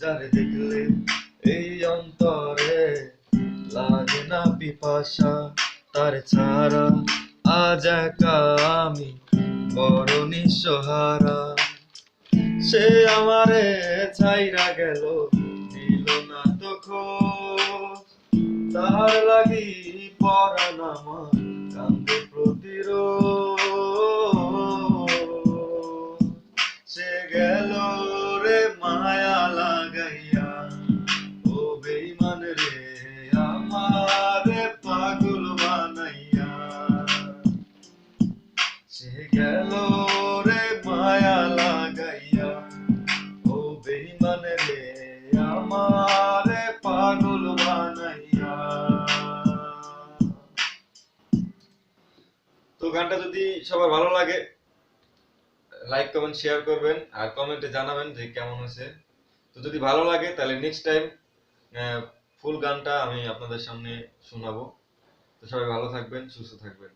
যার দেখলে এই অন্তরে লাগে না পিপাসা, তার ছাড়া আজ একা আমি বড় নিঃসহারা। সে আমারে ছাইরা গেল, দিল না তো খোঁজ। তার লাগি পরান আমার তো গানটা যদি সবার ভালো লাগে, লাইক, কমেন্ট, শেয়ার করবেন আর কমেন্টে জানাবেন যে কেমন হয়েছে। তো যদি ভালো লাগে, তাহলে নেক্সট টাইম ফুল গানটা আমি আপনাদের সামনে শোনাবো। তো সবাই ভালো থাকবেন, সুস্থ থাকবেন।